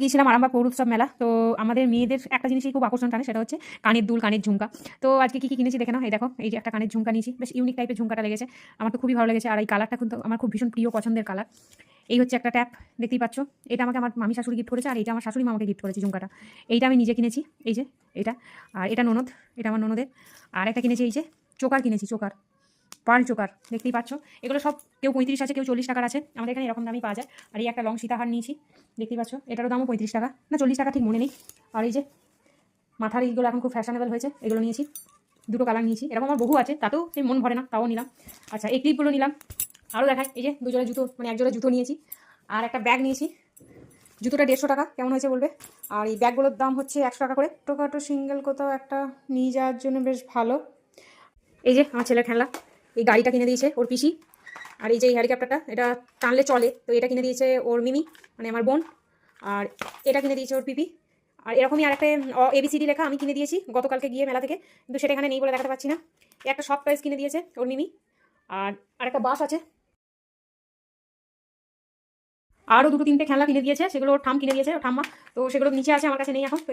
গিয়েছিলাম আরামবাগ পৌর উৎসব মেলা। তো আমাদের মেয়েদের একটা জিনিসই খুব আকর্ষণ টানে, সেটা হচ্ছে কানের দুল, কানের ঝুমকা। তো আজকে কী কী কিনেছি দেখে নাও, এই দেখো, এই যে একটা কানের ঝুমকা নিয়েছি, বেশ ইউনিক টাইপের ঝুমকাটা লেগেছে। আমার তো খুবই ভালো লেগেছে, আর এই কালারটা কিন্তু আমার খুব ভীষণ প্রিয় পছন্দের কালার এই হচ্ছে একটা ট্যাপ দেখতেই পাচ্ছ? এটা আমাকে আমার মামি শাশুড়ি গিফট করেছে, আর এটা আমার শাশুড়ি মামাকে গিফট করেছে ঝুমকাটা। এইটা আমি নিজে কিনেছি, এই যে এটা। আর এটা ননদ, এটা আমার ননদের। আর একটা কিনেছি, এই যে চোকার কিনেছি, চোকার। পার্ল চোকার, দেখতেই পাচ্ছ। এগুলো সব কেউ পঁয়ত্রিশ আছে, কেউ চল্লিশ টাকার আছে। আমাদের এখানে এরকম দামই পাওয়া যায়। আর এই একটা লং সীতাহার নিয়েছি, দেখতেই পাচ্ছ। এটারও দামও পঁয়ত্রিশ টাকা। না, চল্লিশ টাকা ঠিক মনে নেই। আর এই যে মাথার এইগুলো এখন খুব ফ্যাশনেবল হয়েছে, এগুলো নিয়েছি। দুটো কালার নিয়েছি। এরকম আমার বহু আছে, তাতেও সেই মন ভরে না, তাও নিলাম। আচ্ছা এই ক্লিপগুলো নিলাম। আরও দেখায় এই যে দুজোড়া জুতো মানে এক জোড়া জুতো নিয়েছি। আর একটা ব্যাগ নিয়েছি। জুতোটা দেড়শো টাকা, কেমন হয়েছে বলবে? আর এই ব্যাগগুলোর দাম হচ্ছে একশো টাকা করে। টোকাটো সিঙ্গেল কোথাও একটা নিয়ে যাওয়ার জন্য বেশ ভালো। এই যে আমার ছেলের খেলনা। এই গাড়িটা কিনে দিয়েছে ওর পিসি। আর এই যে এই এটা টানলে চলে। তো এটা কিনে দিয়েছে ওর মিমি মানে আমার বোন। আর এটা কিনে দিয়েছে ওর পিপি। আর এরকমই আর একটা এবিসিডি লেখা আমি কিনে দিয়েছি গতকালকে গিয়ে মেলা থেকে। কিন্তু সেটা এখানে নেই বলে দেখাতে পাচ্ছি না। একটা সফট প্রাইস কিনে দিয়েছে ওর মিমি। আর আরেকটা বাস আছে। আরও দুটো তিনটে খেলনা কিনে দিয়েছে। সেগুলো ওর ঠাম কিনে দিয়েছে ঠাম্মা। তো সেগুলো নিচে আছে, আমার কাছে নেই এখন।